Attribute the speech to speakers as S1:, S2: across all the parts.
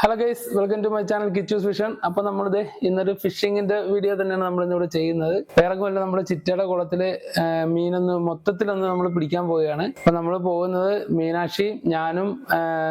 S1: Hello guys welcome to my channel Kichu's vision അപ്പൊ നമ്മളിത് ഇന്നൊരു ഫിഷിങ്ങിന്റെ വീഡിയോ തന്നെയാണ് നമ്മൾ ഇന്നിവിടെ ചെയ്യുന്നത്. വേറെ കൊല്ലം നമ്മുടെ ചിറ്റയുടെ കുളത്തിൽ മീനൊന്ന് മൊത്തത്തിലൊന്ന് നമ്മൾ പിടിക്കാൻ പോവുകയാണ്. അപ്പൊ നമ്മൾ പോകുന്നത് മീനാക്ഷി ഞാനും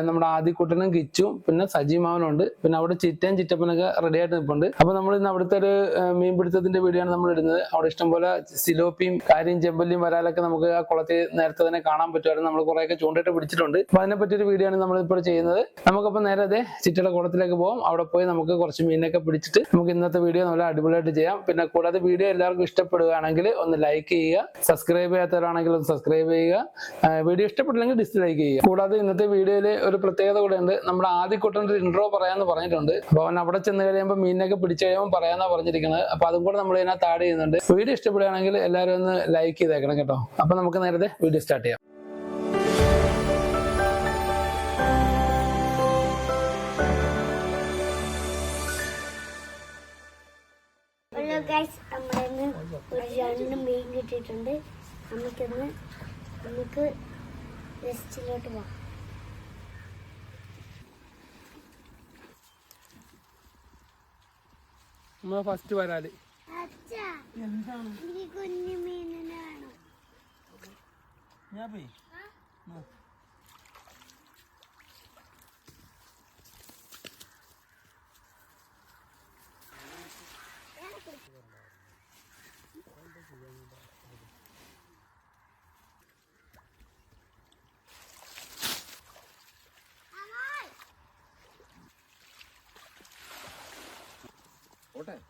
S1: നമ്മുടെ ആദിക്കുട്ടനും കിച്ചും പിന്നെ സജീമാവനും ഉണ്ട് പിന്നെ അവിടെ ചിറ്റയും ചിറ്റപ്പനൊക്കെ റെഡി ആയിട്ട് നിൽപ്പുണ്ട് അപ്പൊ നമ്മൾ ഇന്ന് അവിടുത്തെ ഒരു മീൻ പിടുത്തത്തിന്റെ വീഡിയോ ആണ് നമ്മൾ ഇടുന്നത് അവിടെ ഇഷ്ടംപോലെ സിലോപ്പിയും കാര്യം ചെമ്പല്ലിയും വരാലൊക്കെ നമുക്ക് ആ കുളത്തിൽ നേരത്തെ തന്നെ കാണാൻ പറ്റുമായിരുന്നു. നമ്മൾ കുറെയൊക്കെ ചൂണ്ടിട്ട് പിടിച്ചിട്ടുണ്ട്. അപ്പൊ അതിനെ പറ്റിയൊരു വീഡിയോ ആണ് നമ്മൾ ഇപ്പോൾ ചെയ്യുന്നത്. നമുക്കപ്പോൾ നേരെ അതെ ചിറ്റയുടെ കൂടത്തിലേക്ക് പോകും അവിടെ പോയി നമുക്ക് കുറച്ച് മീനൊക്കെ പിടിച്ചിട്ട് നമുക്ക് ഇന്നത്തെ വീഡിയോ നല്ല അടിപൊളിയായിട്ട് ചെയ്യാം. പിന്നെ കൂടാതെ വീഡിയോ എല്ലാവർക്കും ഇഷ്ടപ്പെടുകയാണെങ്കിൽ ഒന്ന് ലൈക്ക് ചെയ്യുക സബ്സ്ക്രൈബ് ചെയ്യാത്തവരാണെങ്കിൽ ഒന്ന് സബ്സ്ക്രൈബ് ചെയ്യുക. വീഡിയോ ഇഷ്ടപ്പെട്ടില്ലെങ്കിൽ ഡിസ്ലൈക്ക് ചെയ്യുക. കൂടാതെ ഇന്നത്തെ വീഡിയോയിൽ ഒരു പ്രത്യേകത കൂടെ ഉണ്ട് നമ്മുടെ ആദ്യ ഒരു ഇൻട്രോ പറയാമെന്ന് പറഞ്ഞിട്ടുണ്ട്. അപ്പോൾ അവൻ അവിടെ ചെന്ന് കഴിയുമ്പോൾ മീനൊക്കെ പിടിച്ചു കഴിയുമ്പോൾ പറയാമെന്നാണ് പറഞ്ഞിരിക്കുന്നത് അപ്പോൾ അതും കൂടെ നമ്മൾ ഇതിനകത്ത് ആഡ് ചെയ്യുന്നുണ്ട്. വീഡിയോ ഇഷ്ടപ്പെടുകയാണെങ്കിൽ എല്ലാവരും ഒന്ന് ലൈക്ക് ചെയ്തേക്കണം കേട്ടോ. അപ്പോൾ നമുക്ക് നേരത്തെ വീഡിയോ സ്റ്റാർട്ട് ചെയ്യാം.
S2: ഹലോ ഗൈസ് നമ്മളിന്ന് ഇന്ന് ഒരു രണ്ട് മീൻ കിട്ടിയിട്ടുണ്ട്. നമുക്കിന്ന് നമുക്ക് റെസ്റ്റിലോട്ട് പോവാം
S1: നമ്മളെ ഫസ്റ്റ് വരാൽ.
S2: അച്ഛാ എനിക്ക് കുഞ്ഞു മീനിനെ വേണം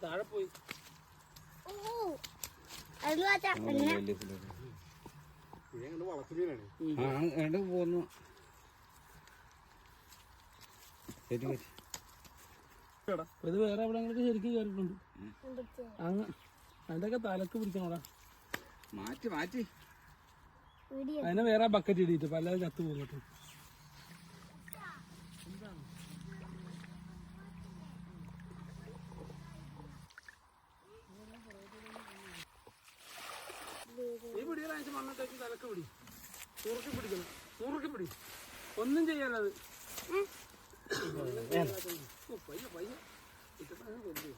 S1: താഴെ പോയി.
S2: പിന്നെ
S3: ശരി
S1: ഇത് വേറെ എവിടെയെങ്കിലും ശരിക്കും കയറിയിട്ടുണ്ട്. അങ്ങ് അതിന്റെ തലക്ക് പിടിക്കണോടാ.
S3: മാറ്റി മാറ്റി.
S2: വീഡിയോ
S1: അതിനെ വേറെ ബക്കറ്റ് ഇടിയിട്ട് പല ചത്തു പോകട്ടെ പിടികളായിട്ട് മണ്ണിട്ടേക്ക് തലക്ക് പിടി. മുറുക്കി പിടിക്കണം. മുറുക്കി പിടി. ഒന്നും ചെയ്യാനത്. പയ്യ പയ്യ. ഇട്ടപ്പോ കൊല്ലു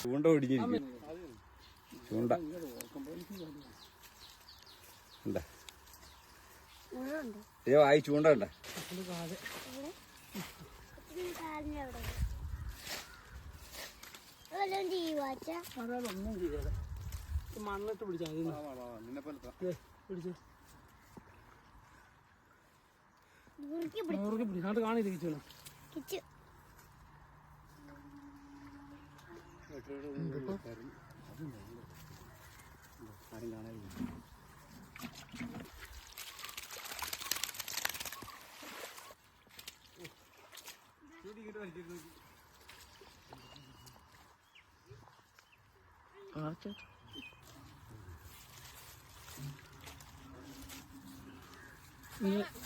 S3: ചൂണ്ട പിടിച്ചിരിക്കും ചൂണ്ട. ഉണ്ട്. അയ്യോ ആയി ചൂണ്ട ഉണ്ട്
S2: കാലിന് അവിടെ വല്ലതും ചെയ്യുവാ അച്ഛാ
S1: അതൊന്നും ചെയ്യാതെ മണ്ണിട്ട് പിടിച്ചാൽ
S2: മുറുക്കി പിടി
S1: മുറുകെ പിടി അത് കാണിരിച്ചു
S2: കിച്ചു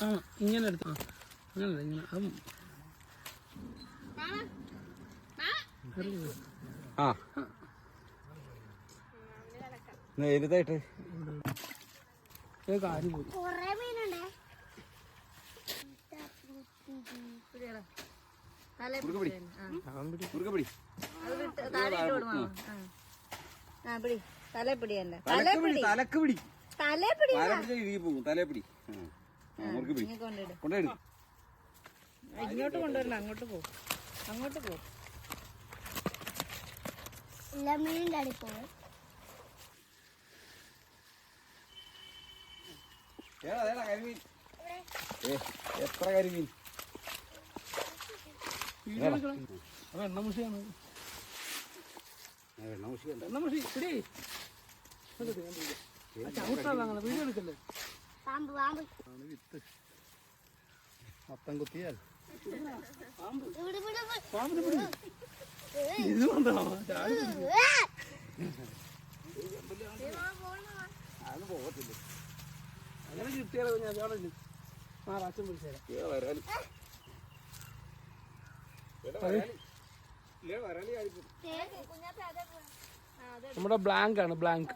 S1: ആ ഇങ്ങനെ എടുത്താ അങ്ങനല്ല ഇങ്ങനെ അത്.
S3: ആ
S1: ഇത് കാര്യം പോയി
S3: പിടി. മുറുകെ പിടി.
S4: പിടി. തലപ്പിടി
S3: ഇഴുകി പോകും. കൊണ്ടുപോയി
S4: ഇങ്ങോട്ട് കൊണ്ടുവരണം. അങ്ങോട്ട് പോ. അങ്ങോട്ട് പോ.
S2: എല്ലാ
S3: ഏടാ ഏടാ കരിമീൻ? ഏ എത്ര കരിമീൻ
S1: അത് എണ്ണമുഷിയാണ്
S3: ആ, എണ്ണമുഷിയുണ്ട്.
S1: എണ്ണമുഷി പിടി ചവിട്ടാതെ അങ്ങനെ വീഡിയോ എടുക്കല്ലേ
S2: പാമ്പ് പാമ്പ്
S1: മൊത്തം കുത്തിയാൽ ഇത് കൊണ്ടോ.
S3: അത് പോകത്തില്ല
S1: അങ്ങനെ കിട്ടിയാലോ ഞാൻ ആ റാച്ചം പിടിച്ചേരാം
S3: ഏ, വരാൽ ഏടാ, വരാൽ. ഇല്ലേ, വരാൽ ചാടിപ്പോ.
S5: നമ്മുടെ ബ്ലാങ്ക് ആണ് ബ്ലാങ്ക്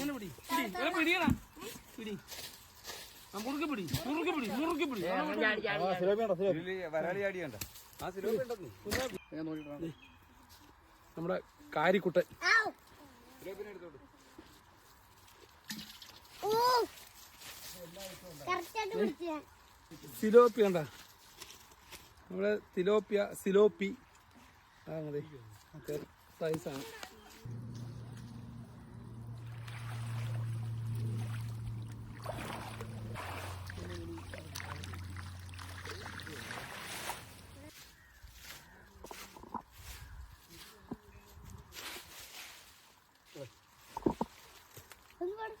S6: പിടി
S5: പിടി പിടി പിടി നമ്മുടെ കാരിക്കുട്ടൻ. സിലോപ്പി കണ്ട? നമ്മുടെ തിലോപ്പിയ സിലോപ്പി. അങ്ങനെ സൈസാണ്
S2: ഒന്ന് പാട്.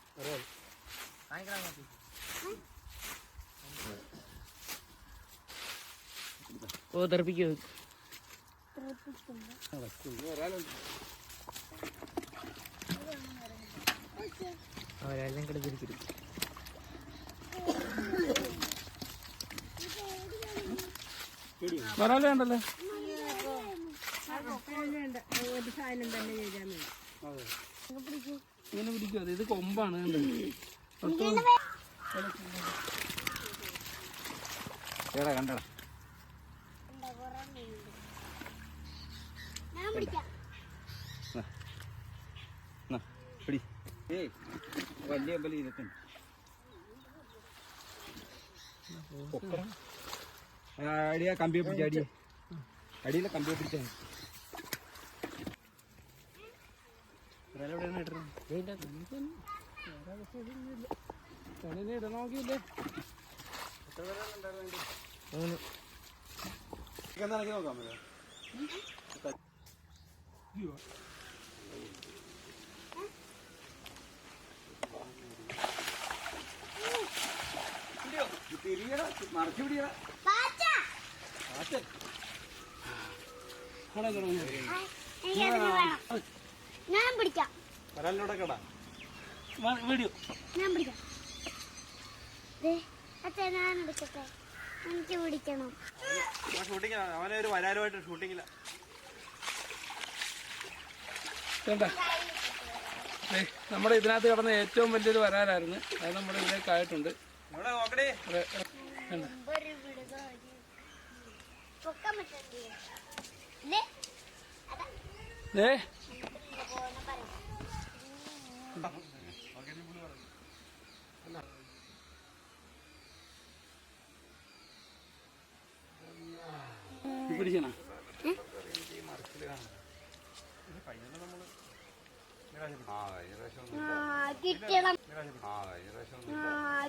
S7: ഓ തെറപ്പിക്കോ. അവരെല്ലാം കിടന്നിരിക്കും
S5: വരാലേ ഉണ്ടല്ലേ? ഇങ്ങനെ പിടിക്കും അത് ഇത് കൊമ്പാണ് കണ്ടോ
S3: ഏടാ കണ്ടടാ. പിടി. ഏയ് വലിയ അമ്പലം ഇതൊക്കെ അടിയാ കമ്പിയെ പിടിച്ച അടിയെ. അടിയിലെ കമ്പിയെ പിടിച്ച
S5: നോക്കിയില്ലേ
S3: നോക്കാം തിരിയടാ മറച്ചു പിടിയടാ
S2: ഞാൻ പിടിക്കാം.
S3: വരാലിനോടെ കേടാ
S5: വീഡിയോ
S2: ഞാൻ പിടിക്കാം. അച്ഛാ ഞാൻ എടുക്കട്ടെ എനിക്ക് പിടിക്കണം.
S3: അവനെ ഒരു വരാലുമായിട്ട്
S5: ഷൂട്ടിങ്ങില്ല നമ്മുടെ ഇതിനകത്ത് കടന്ന ഏറ്റവും വലിയൊരു വരാലായിരുന്നു അത് നമ്മുടെ ഇതിലേക്ക് ആയിട്ടുണ്ട്.
S3: ഇവിടെ നോക്കണേ
S5: ഇവിടെ, കണ്ടോ?
S2: ഒരു പിടുത്തം ഒരു- പൊക്കാൻ പറ്റണ്ടേ ഇല്ലേ അതാ
S5: ദേ
S2: ഇങ്ങനെ പോകുന്ന പറയാം
S5: പിടിക്കണ
S3: ആ കഴിഞ്ഞ പ്രാവശ്യം
S2: ആ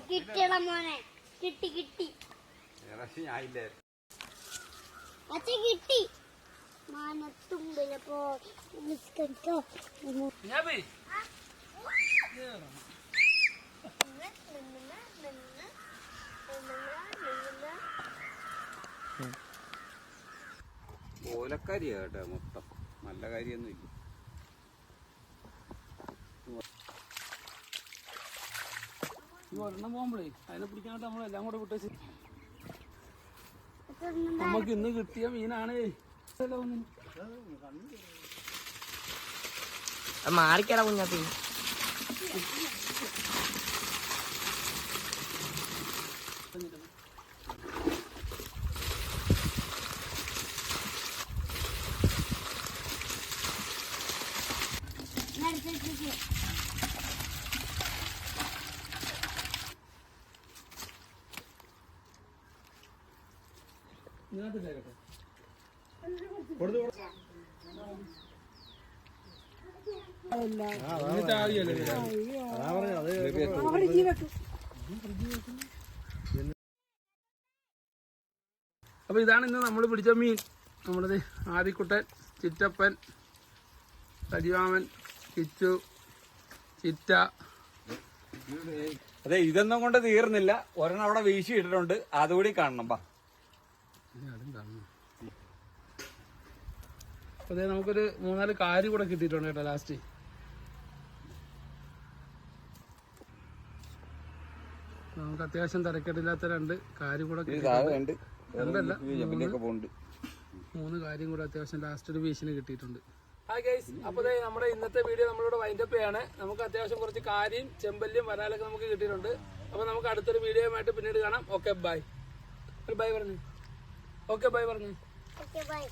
S2: കിട്ടണം. മോനെ. കിട്ടി കിട്ടി. അച്ഛ കിട്ടി. മാനത്തുമ്പിലെ പോ നിസ്കരിക്കോ
S5: ഞാൻ പോയി
S3: ഓലക്കാരിയാ കേട്ടോ മൊത്തം. നല്ല കാര്യമൊന്നുമില്ല
S5: ഈ ഒരെണ്ണം പോകുമ്പോഴേ അതിനെ പിടിക്കാനായിട്ട് നമ്മളെല്ലാം കൂടെ വിട്ടേച്ച്. നമുക്ക് ഇന്ന് കിട്ടിയ മീനാണ്.
S7: മാറിക്കട കുഞ്ഞാപ്പി.
S5: അപ്പൊ ഇതാണ് ഇന്ന് നമ്മൾ പിടിച്ച മീൻ. നമ്മളത് ആദിക്കുട്ടൻ ചിറ്റപ്പൻ സജിവാമൻ കിച്ചു ചിറ്റ.
S3: അതെ ഇതൊന്നും കൊണ്ട് തീർന്നില്ല. ഒരെണ്ണം അവിടെ വീശി ഇട്ടിട്ടുണ്ട് അതുകൂടി കാണണം ബാ.
S5: അപ്പൊ ദേ നമുക്കൊരു മൂന്നാൽ കാര്യം കൂടെ കിട്ടിയിട്ടുണ്ട് കേട്ടോ ലാസ്റ്റ് നമുക്ക് അത്യാവശ്യം തിരക്കേടില്ലാത്ത രണ്ട് കാര്യം കൂടെ
S3: രണ്ടല്ല
S5: മൂന്ന്. കാര്യം കൂടെ അത്യാവശ്യം ലാസ്റ്റ് ഒരു ഭീഷണി കിട്ടിയിട്ടുണ്ട്. ഹായ് ഗൈസ് അപ്പോൾ ദേ നമ്മുടെ ഇന്നത്തെ വീഡിയോ നമ്മളിവിടെ വൈൻഡപ്പ് ചെയ്യാണ്. നമുക്ക് അത്യാവശ്യം കുറച്ച് കാര്യം ചെമ്പല്ലിയും വരാലൊക്കെ നമുക്ക് കിട്ടിയിട്ടുണ്ട്. അപ്പോൾ നമുക്ക് അടുത്തൊരു വീഡിയോയുമായിട്ട് പിന്നീട് കാണാം. ഓക്കെ ബൈ ഒരു ബൈ പറഞ്ഞു. ഓക്കെ ബൈ പറഞ്ഞു.
S2: Okay bye